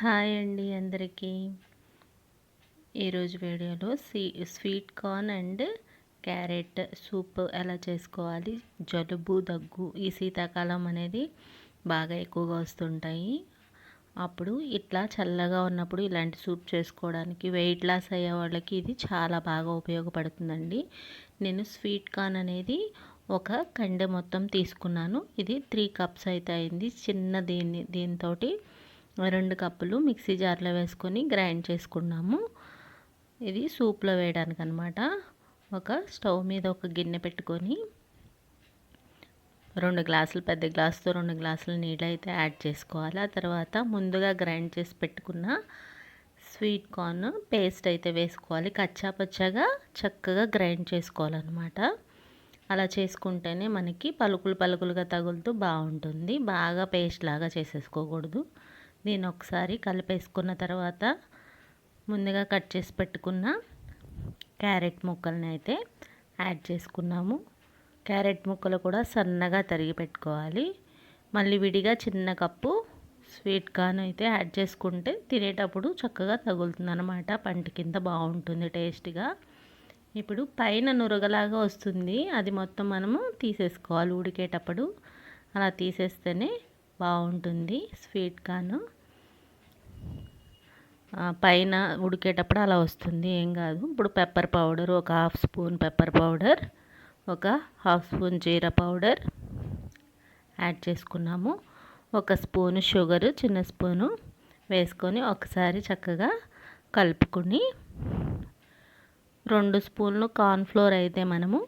Hi అండి అందరికీ. ఈరోజు వీడియోలో see sweet corn and carrot soup ఎలా చేసుకోవాలి జలుబు దగ్గు ఈ శీతాకాలం అనేది బాగా ఎక్కువగా వస్తుంటాయి. అప్పుడు ఇట్లా చల్లగా ఉన్నప్పుడు ఇలాంటి సూప్ చేసుకోవడానికి వెయిట్ లాస్ అయ్యే వాళ్ళకి ఇది చాలా బాగా ఉపయోగపడుతుందండి. నేను స్వీట్ కార్న్ అనేది ఒక కండె మొత్తం తీసుకున్నాను. ఇది త్రీ కప్స్ అయితే అయింది. చిన్న దీన్ని దీంతో రెండు కప్పులు మిక్సీ జార్లో వేసుకొని గ్రైండ్ చేసుకున్నాము. ఇది సూప్లో వేయడానికి అనమాట ఒక స్టవ్ మీద ఒక గిన్నె పెట్టుకొని రెండు గ్లాసులు పెద్ద గ్లాసుతో రెండు గ్లాసులు నీళ్ళు అయితే యాడ్ చేసుకోవాలి. ఆ తర్వాత ముందుగా గ్రైండ్ చేసి పెట్టుకున్న స్వీట్ కార్న్ పేస్ట్ అయితే వేసుకోవాలి. కచ్చా పచ్చగా చక్కగా గ్రైండ్ చేసుకోవాలన్నమాట. అలా చేసుకుంటేనే మనకి పలుకులు పలుకులుగా తగులుతూ బాగుంటుంది. బాగా పేస్ట్ లాగా చేసేసుకోకూడదు. దీన్ని ఒకసారి కలిపేసుకున్న తర్వాత ముందుగా కట్ చేసి పెట్టుకున్న క్యారెట్ ముక్కల్ని అయితే యాడ్ చేసుకున్నాము. క్యారెట్ ముక్కలు కూడా సన్నగా తరిగి పెట్టుకోవాలి. మళ్ళీ విడిగా చిన్న కప్పు స్వీట్ కార్న్ అయితే యాడ్ చేసుకుంటే తినేటప్పుడు చక్కగా తగులుతుంది అనమాట పంట కింద బాగుంటుంది టేస్ట్గా. ఇప్పుడు పైన నురగలాగా వస్తుంది. అది మొత్తం మనము తీసేసుకోవాలి. ఉడికేటప్పుడు అలా తీసేస్తేనే బాగుంటుంది స్వీట్ కార్న్ పైన ఉడికేటప్పుడు అలా వస్తుంది ఏం కాదు. ఇప్పుడు పెప్పర్ పౌడర్ ఒక హాఫ్ స్పూన్ పెప్పర్ పౌడర్ ఒక హాఫ్ స్పూన్ జీర పౌడర్ యాడ్ చేసుకున్నాము. ఒక స్పూను షుగర్ చిన్న స్పూను వేసుకొని ఒకసారి చక్కగా కలుపుకుని రెండు స్పూన్లు కార్న్ఫ్లోర్ అయితే మనము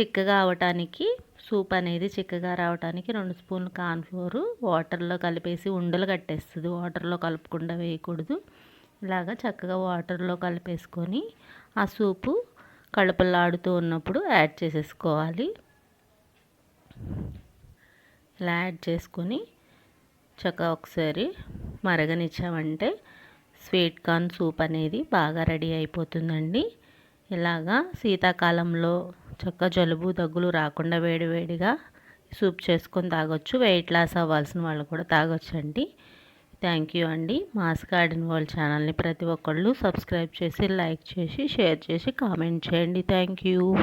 చిక్కగా అవటానికి సూప్ అనేది చిక్కగా రావడానికి రెండు స్పూన్లు కార్న్ఫ్లోర్ వాటర్లో కలిపేసి ఉండలు కట్టేస్తుంది. వాటర్లో కలుపుకుండా వేయకూడదు. ఇలాగా చక్కగా వాటర్లో కలిపేసుకొని ఆ సూపు కడుపులాడుతూ ఉన్నప్పుడు యాడ్ చేసేసుకోవాలి. ఇలా యాడ్ చేసుకొని చక్కగా ఒకసారి మరగనిచ్చామంటే స్వీట్ కార్న్ సూప్ అనేది బాగా రెడీ అయిపోతుందండి. ఇలాగా శీతాకాలంలో చక్క జలుబు దగ్గులు రాకుండా వేడివేడిగా సూప్ చేసుకొని తాగొచ్చు. వెయిట్ లాస్ అవ్వాల్సిన వాళ్ళు కూడా తాగొచ్చండి. థ్యాంక్ యూ అండి. మాస్ గార్డెన్ వరల్డ్ ఛానల్ని ప్రతి ఒక్కళ్ళు సబ్స్క్రైబ్ చేసి లైక్ చేసి షేర్ చేసి కామెంట్ చేయండి. Thank you